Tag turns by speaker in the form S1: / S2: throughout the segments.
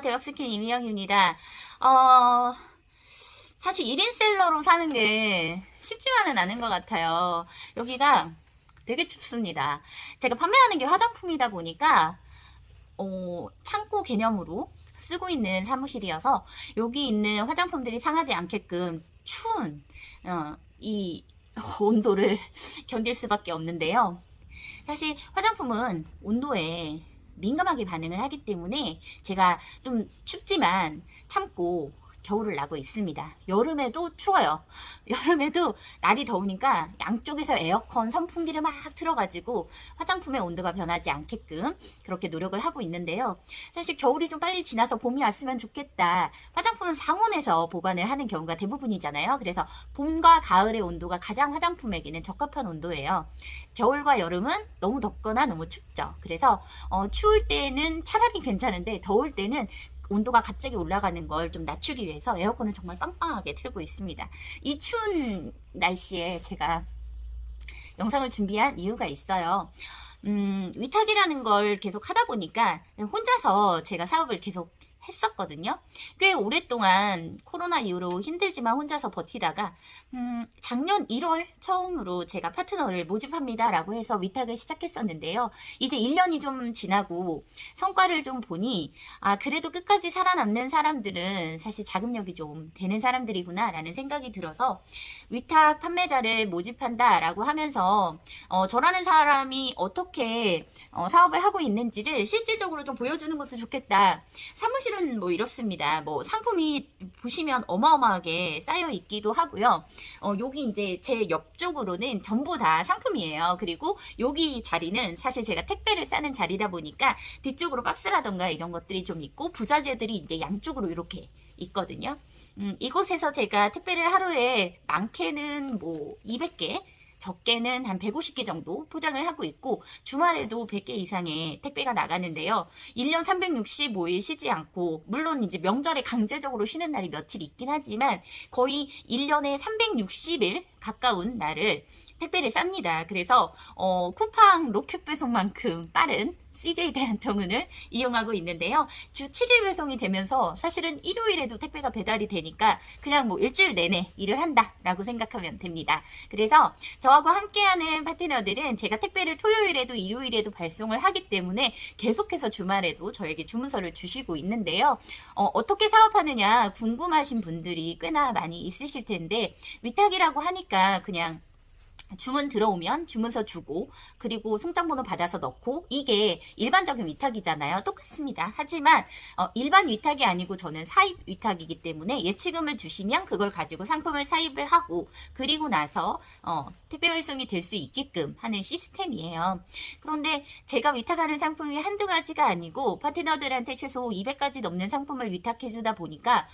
S1: 대박스킨 이미영입니다. 어, 사실 1인 셀러로 사는 게 쉽지만은 않은 것 같아요. 여기가 되게 춥습니다. 제가 판매하는 게 화장품이다 보니까, 어, 창고 개념으로 쓰고 있는 사무실이어서 여기 있는 화장품들이 상하지 않게끔 추운, 어, 이 온도를 견딜 수밖에 없는데요. 사실 화장품은 온도에 민감하게 반응을 하기 때문에 제가 좀 춥지만 참고 겨울을 나고 있습니다. 여름에도 추워요. 여름에도 날이 더우니까 양쪽에서 에어컨 선풍기를 막 틀어가지고 화장품의 온도가 변하지 않게끔 그렇게 노력을 하고 있는데요. 사실 겨울이 좀 빨리 지나서 봄이 왔으면 좋겠다. 화장품은 상온에서 보관을 하는 경우가 대부분이잖아요. 그래서 봄과 가을의 온도가 가장 화장품에게는 적합한 온도예요. 겨울과 여름은 너무 덥거나 너무 춥죠. 그래서 어, 추울 때는 차라리 괜찮은데 더울 때는 온도가 갑자기 올라가는 걸 좀 낮추기 위해서 에어컨을 정말 빵빵하게 틀고 있습니다. 이 추운 날씨에 제가 영상을 준비한 이유가 있어요. 음, 위탁이라는 걸 계속 하다 보니까 혼자서 제가 사업을 계속 했었거든요. 꽤 오랫동안 코로나 이후로 힘들지만 혼자서 버티다가 음, 작년 1월 처음으로 제가 파트너를 모집합니다 라고 해서 위탁을 시작했었는데요. 이제 1년이 좀 지나고 성과를 좀 보니 아 그래도 끝까지 살아남는 사람들은 사실 자금력이 좀 되는 사람들이구나 라는 생각이 들어서 위탁 판매자를 모집한다 라고 하면서 어, 저라는 사람이 어떻게 어, 사업을 하고 있는지를 실질적으로 좀 보여주는 것도 좋겠다. 사무실 은 뭐 이렇습니다. 뭐 상품이 보시면 어마어마하게 쌓여 있기도 하고요. 어, 여기 이제 제 옆쪽으로는 전부 다 상품이에요. 그리고 여기 자리는 사실 제가 택배를 싸는 자리다 보니까 뒤쪽으로 박스라던가 이런 것들이 좀 있고 부자재들이 이제 양쪽으로 이렇게 있거든요. 음, 이곳에서 제가 택배를 하루에 많게는 뭐 200개, 적게는 한 150개 정도 포장을 하고 있고 주말에도 100개 이상의 택배가 나가는데요. 1년 365일 쉬지 않고 물론 이제 명절에 강제적으로 쉬는 날이 며칠 있긴 하지만 거의 1년에 360일 가까운 날을 택배를 쌉니다. 그래서 어, 쿠팡 로켓 배송만큼 빠른 CJ 대한통운을 이용하고 있는데요. 주 7일 배송이 되면서 사실은 일요일에도 택배가 배달이 되니까 그냥 뭐 일주일 내내 일을 한다라고 생각하면 됩니다. 그래서 저하고 함께하는 파트너들은 제가 택배를 토요일에도 일요일에도 발송을 하기 때문에 계속해서 주말에도 저에게 주문서를 주시고 있는데요. 어, 어떻게 사업하느냐 궁금하신 분들이 꽤나 많이 있으실 텐데 위탁이라고 하니까 그냥 주문 들어오면 주문서 주고 그리고 송장번호 받아서 넣고 이게 일반적인 위탁이잖아요. 똑같습니다. 하지만 어, 일반 위탁이 아니고 저는 사입 위탁이기 때문에 예치금을 주시면 그걸 가지고 상품을 사입을 하고 그리고 나서 어, 택배 발송이 될 수 있게끔 하는 시스템이에요. 그런데 제가 위탁하는 상품이 한두 가지가 아니고 파트너들한테 최소 200가지 넘는 상품을 위탁해주다 보니까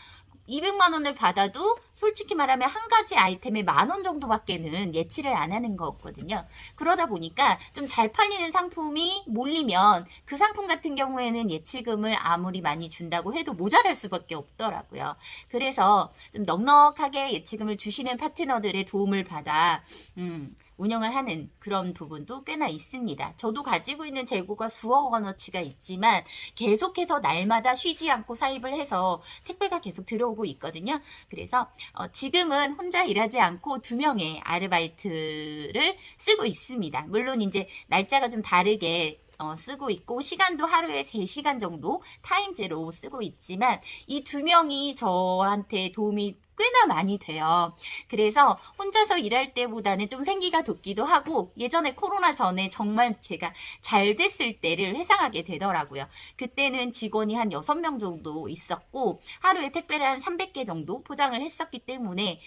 S1: 200만 원을 받아도 솔직히 말하면 한 가지 아이템에 만 원 정도밖에는 예치를 안 하는 거거든요. 그러다 보니까 좀 잘 팔리는 상품이 몰리면 그 상품 같은 경우에는 예치금을 아무리 많이 준다고 해도 모자랄 수밖에 없더라고요. 그래서 좀 넉넉하게 예치금을 주시는 파트너들의 도움을 받아 음, 운영을 하는 그런 부분도 꽤나 있습니다. 저도 가지고 있는 재고가 수억 원어치가 있지만 계속해서 날마다 쉬지 않고 사입을 해서 택배가 계속 들어오고 있거든요. 그래서 어, 지금은 혼자 일하지 않고 두 명의 아르바이트를 쓰고 있습니다. 물론 이제 날짜가 좀 다르게 어, 쓰고 있고 시간도 하루에 3시간 정도 타임제로 쓰고 있지만 이 두 명이 저한테 도움이 꽤나 많이 돼요. 그래서 혼자서 일할 때보다는 좀 생기가 돋기도 하고 예전에 코로나 전에 정말 제가 잘 됐을 때를 회상하게 되더라고요. 그때는 직원이 한 6명 정도 있었고 하루에 택배를 한 300개 정도 포장을 했었기 때문에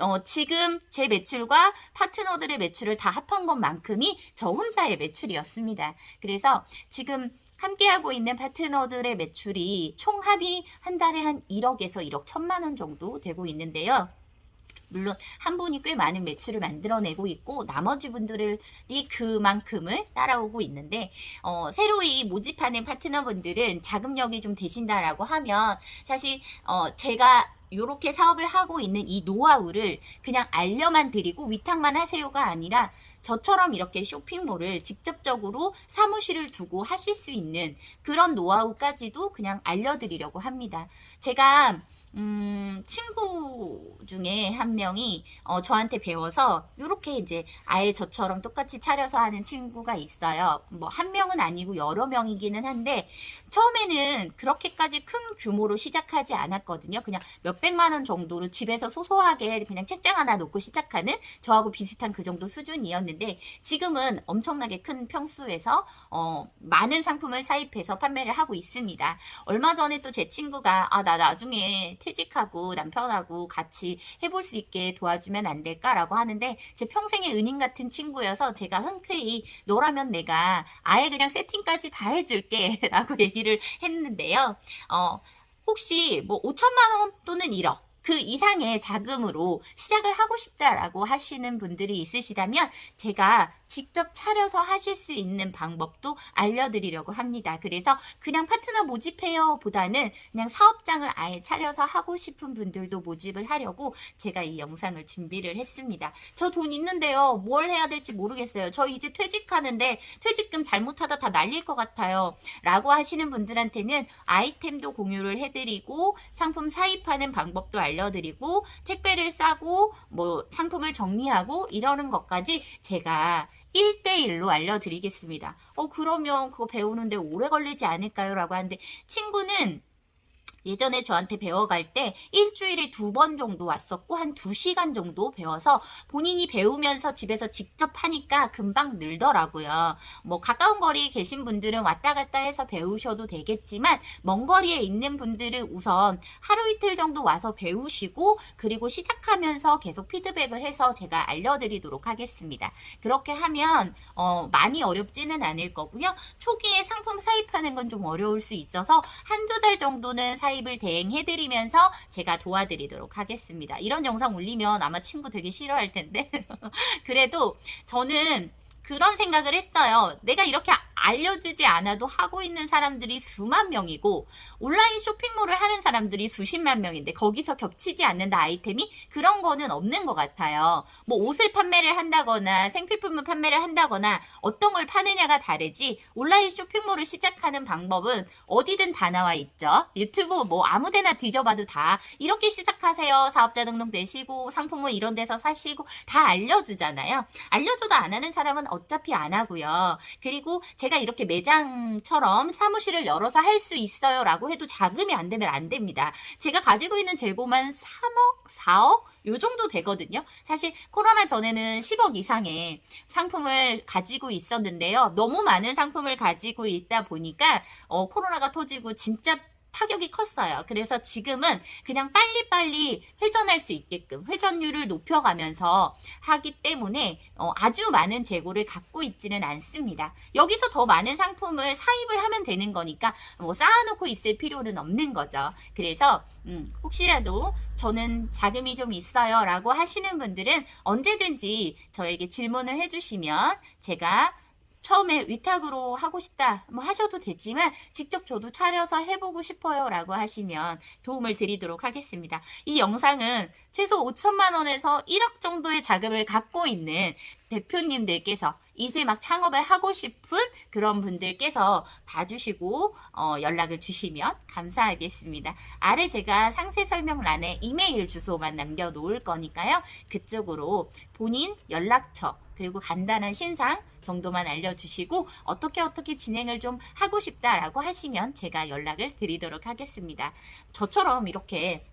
S1: 어, 지금 제 매출과 파트너들의 매출을 다 합한 것만큼이 저 혼자의 매출이었습니다. 그래서 지금 함께하고 있는 파트너들의 매출이 총합이 한 달에 한 1억에서 1억 1천만 원 정도 되고 있는데요. 물론 한 분이 꽤 많은 매출을 만들어내고 있고 나머지 분들이 그만큼을 따라오고 있는데 어, 새로이 모집하는 파트너분들은 자금력이 좀 되신다라고 하면 사실 어, 제가 요렇게 사업을 하고 있는 이 노하우를 그냥 알려만 드리고 위탁만 하세요가 아니라 저처럼 이렇게 쇼핑몰을 직접적으로 사무실을 두고 하실 수 있는 그런 노하우까지도 그냥 알려드리려고 합니다. 제가 음, 친구 중에 한 명이 어, 저한테 배워서 이렇게 이제 아예 저처럼 똑같이 차려서 하는 친구가 있어요. 뭐 한 명은 아니고 여러 명이기는 한데 처음에는 그렇게까지 큰 규모로 시작하지 않았거든요. 그냥 몇백만 원 정도로 집에서 소소하게 그냥 책장 하나 놓고 시작하는 저하고 비슷한 그 정도 수준이었는데 지금은 엄청나게 큰 평수에서 어, 많은 상품을 사입해서 판매를 하고 있습니다. 얼마 전에 또 제 친구가 아 나 나중에 퇴직하고 남편하고 같이 해볼 수 있게 도와주면 안 될까라고 하는데 제 평생의 은인 같은 친구여서 제가 흔쾌히 너라면 내가 아예 그냥 세팅까지 다 해줄게 라고 얘기를 했는데요. 어, 혹시 뭐 5천만 원 또는 1억 그 이상의 자금으로 시작을 하고 싶다라고 하시는 분들이 있으시다면 제가 직접 차려서 하실 수 있는 방법도 알려드리려고 합니다. 그래서 그냥 파트너 모집해요 보다는 그냥 사업장을 아예 차려서 하고 싶은 분들도 모집을 하려고 제가 이 영상을 준비를 했습니다. 저 돈 있는데요. 뭘 해야 될지 모르겠어요. 저 이제 퇴직하는데 퇴직금 잘못하다 다 날릴 것 같아요. 라고 하시는 분들한테는 아이템도 공유를 해드리고 상품 사입하는 방법도 알려드리고 택배를 싸고 뭐 상품을 정리하고 이러는 것까지 제가 1대1로 알려드리겠습니다. 어, 그러면 그거 배우는데 오래 걸리지 않을까요? 라고 하는데 친구는 예전에 저한테 배워갈 때 일주일에 두 번 정도 왔었고 한 두 시간 정도 배워서 본인이 배우면서 집에서 직접 하니까 금방 늘더라고요. 뭐 가까운 거리 계신 분들은 왔다 갔다 해서 배우셔도 되겠지만 먼 거리에 있는 분들은 우선 하루 이틀 정도 와서 배우시고 그리고 시작하면서 계속 피드백을 해서 제가 알려드리도록 하겠습니다. 그렇게 하면 어, 많이 어렵지는 않을 거고요. 초기에 상품 사입하는 건 좀 어려울 수 있어서 한두 달 정도는 사입 을 대행해드리면서 제가 도와드리도록 하겠습니다. 이런 영상 올리면 아마 친구 되게 싫어할 텐데. 그래도 저는 그런 생각을 했어요. 내가 이렇게 알려주지 않아도 하고 있는 사람들이 수만 명이고 온라인 쇼핑몰을 하는 사람들이 수십만 명인데 거기서 겹치지 않는다 아이템이 그런 거는 없는 것 같아요. 뭐 옷을 판매를 한다거나 생필품을 판매를 한다거나 어떤 걸 파느냐가 다르지 온라인 쇼핑몰을 시작하는 방법은 어디든 다 나와 있죠. 유튜브 뭐 아무데나 뒤져봐도 다 이렇게 시작하세요. 사업자 등록 내시고 상품을 이런 데서 사시고 다 알려주잖아요. 알려줘도 안 하는 사람은 어차피 안 하고요. 그리고 제가 이렇게 매장처럼 사무실을 열어서 할 수 있어요 라고 해도 자금이 안 되면 안 됩니다. 제가 가지고 있는 재고만 3억, 4억? 요 정도 되거든요. 사실 코로나 전에는 10억 이상의 상품을 가지고 있었는데요. 너무 많은 상품을 가지고 있다 보니까 어, 코로나가 터지고 진짜 타격이 컸어요. 그래서 지금은 그냥 빨리빨리 회전할 수 있게끔 회전율을 높여가면서 하기 때문에 어, 아주 많은 재고를 갖고 있지는 않습니다. 여기서 더 많은 상품을 사입을 하면 되는 거니까 뭐 쌓아놓고 있을 필요는 없는 거죠. 그래서 음, 혹시라도 저는 자금이 좀 있어요 라고 하시는 분들은 언제든지 저에게 질문을 해주시면 제가 처음에 위탁으로 하고 싶다 뭐 하셔도 되지만 직접 저도 차려서 해보고 싶어요 라고 하시면 도움을 드리도록 하겠습니다. 이 영상은 최소 5천만 원에서 1억 정도의 자금을 갖고 있는 대표님들께서 이제 막 창업을 하고 싶은 그런 분들께서 봐주시고 어, 연락을 주시면 감사하겠습니다. 아래 제가 상세 설명란에 이메일 주소만 남겨놓을 거니까요. 그쪽으로 본인 연락처 그리고 간단한 신상 정도만 알려주시고 어떻게 어떻게 진행을 좀 하고 싶다라고 하시면 제가 연락을 드리도록 하겠습니다. 저처럼 이렇게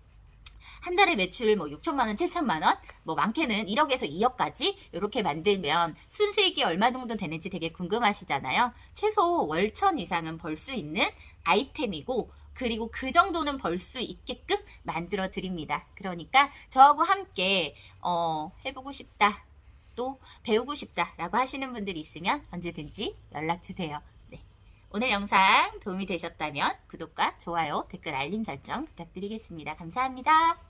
S1: 한 달에 매출 뭐 6천만 원, 7천만 원, 뭐 많게는 1억에서 2억까지 이렇게 만들면 순수익이 얼마 정도 되는지 되게 궁금하시잖아요. 최소 월천 이상은 벌 수 있는 아이템이고 그리고 그 정도는 벌 수 있게끔 만들어 드립니다. 그러니까 저하고 함께 어, 해보고 싶다. 또 배우고 싶다라고 하시는 분들이 있으면 언제든지 연락 주세요. 네. 오늘 영상 도움이 되셨다면 구독과 좋아요, 댓글 알림 설정 부탁드리겠습니다. 감사합니다.